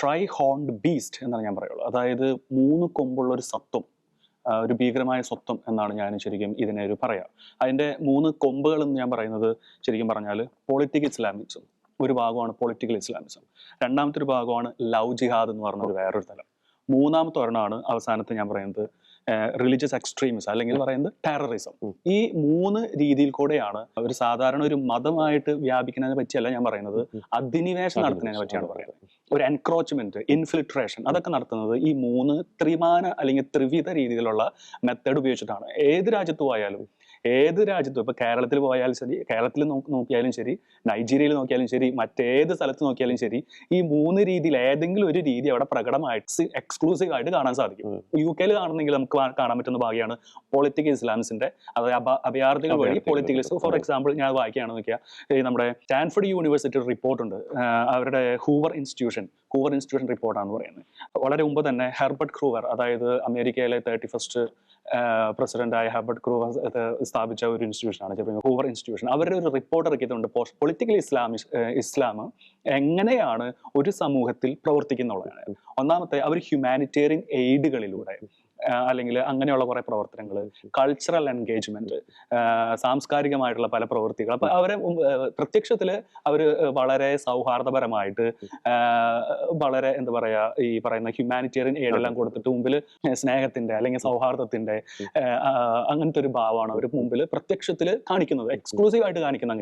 Try ഹോൺഡ് beast എന്നാണ് ഞാൻ പറയുള്ളൂ. അതായത് മൂന്ന് കൊമ്പുള്ള ഒരു സത്വം ഒരു ഭീകരമായ സ്വത്വം എന്നാണ് ഞാൻ ശരിക്കും ഇതിനെ ഒരു പറയാം. അതിന്റെ മൂന്ന് കൊമ്പുകൾ എന്ന് ഞാൻ പറയുന്നത് ശരിക്കും പറഞ്ഞാൽ പൊളിറ്റിക്കൽ ഇസ്ലാമിസം ഒരു ഭാഗമാണ് പൊളിറ്റിക്കൽ ഇസ്ലാമിസം രണ്ടാമത്തെ ഒരു ഭാഗമാണ് ലവ് ജിഹാദ് എന്ന് പറഞ്ഞ ഒരു വേറൊരു തലം. മൂന്നാമത്തെ ഒരെണ്ണമാണ് അവസാനത്തെ ഞാൻ പറയുന്നത് റിലീജിയസ് എക്സ്ട്രീമിസം അല്ലെങ്കിൽ പറയുന്നത് ടെററിസം ഈ മൂന്ന് രീതിയിൽ കൂടെയാണ് ഒരു സാധാരണ ഒരു മതമായിട്ട് വ്യാപിക്കുന്നതിനെ പറ്റിയല്ല ഞാൻ പറയുന്നത്. അധിനിവേശം നടത്തുന്നതിനെ പറ്റിയാണ് പറയുന്നത്. ഒരു എൻക്രോച്ച്മെന്റ് ഇൻഫിൽട്രേഷൻ അതൊക്കെ നടത്തുന്നത് ഈ മൂന്ന് ത്രിമാന അല്ലെങ്കിൽ ത്രിവിധ രീതിയിലുള്ള മെത്തേഡ് ഉപയോഗിച്ചിട്ടാണ്. ഏത് രാജ്യത്തു പോയാലും ഏത് രാജ്യത്തും ഇപ്പൊ കേരളത്തിൽ പോയാലും ശരി കേരളത്തിൽ നോക്കിയാലും ശരി നൈജീരിയയിൽ നോക്കിയാലും ശരി മറ്റേത് സ്ഥലത്ത് നോക്കിയാലും ശരി ഈ മൂന്ന് രീതിയിൽ ഏതെങ്കിലും ഒരു രീതി അവിടെ പ്രകടമായിട്ട് എക്സ്ക്ലൂസീവ് ആയിട്ട് കാണാൻ സാധിക്കും. യു കെയിൽ കാണുന്നെങ്കിൽ നമുക്ക് കാണാൻ പറ്റുന്ന ഭാഗമാണ് പൊളിറ്റിക്കൽ ഇസ്ലാമിസിന്റെ അതായത് അഭയാർത്ഥികൾ വഴി പൊളിറ്റിക്കൽ. ഫോർ എക്സാമ്പിൾ ഞാൻ വായിക്കുകയാണ് നോക്കിയാൽ ഈ നമ്മുടെ സ്റ്റാൻഫോർഡ് യൂണിവേഴ്സിറ്റി റിപ്പോർട്ട് ഉണ്ട് അവരുടെ ഹൂവർ ഇൻസ്റ്റിറ്റ്യൂഷൻ ഹൂവർ ഇൻസ്റ്റിറ്റ്യൂഷൻ റിപ്പോർട്ടാണെന്ന് പറയുന്നത് വളരെ മുമ്പ് തന്നെ ഹെർബർട്ട് ക്രൂവർ അതായത് അമേരിക്കയിലെ തേർട്ടി ഫസ്റ്റ് പ്രസിഡന്റായ ഹെർബർട്ട് ക്രൂവർ സ്ഥാപിച്ച ഒരു ഇൻസ്റ്റിറ്റ്യൂഷനാണ് ചെറിയ ഹൂവർ ഇൻസ്റ്റിറ്റ്യൂഷൻ അവരുടെ ഒരു റിപ്പോർട്ട് ഇറക്കിയിട്ടുണ്ട് പൊളിറ്റിക്കൽ ഇസ്ലാമി ഇസ്ലാം എങ്ങനെയാണ് ഒരു സമൂഹത്തിൽ പ്രവർത്തിക്കുന്നുള്ളതാണ്. ഒന്നാമത്തെ അവർ ഹ്യൂമാനിറ്റേറിയൻ എയ്ഡുകളിലൂടെ അല്ലെങ്കിൽ അങ്ങനെയുള്ള കുറെ പ്രവർത്തനങ്ങൾ കൾച്ചറൽ എൻഗേജ്മെന്റ് സാംസ്കാരികമായിട്ടുള്ള പല പ്രവൃത്തികൾ. അപ്പൊ അവരെ പ്രത്യക്ഷത്തിൽ അവർ വളരെ സൗഹാർദ്ദപരമായിട്ട് വളരെ എന്താ പറയാ ഈ പറയുന്ന ഹ്യൂമാനിറ്റേറിയൻ എയ്ഡ് എല്ലാം കൊടുത്തിട്ട് മുമ്പിൽ സ്നേഹത്തിന്റെ അല്ലെങ്കിൽ സൗഹാർദ്ദത്തിന്റെ അങ്ങനത്തെ ഒരു ഭാവമാണ് അവർ മുമ്പിൽ പ്രത്യക്ഷത്തിൽ കാണിക്കുന്നത്. എക്സ്ക്ലൂസീവ് ആയിട്ട് കാണിക്കുന്ന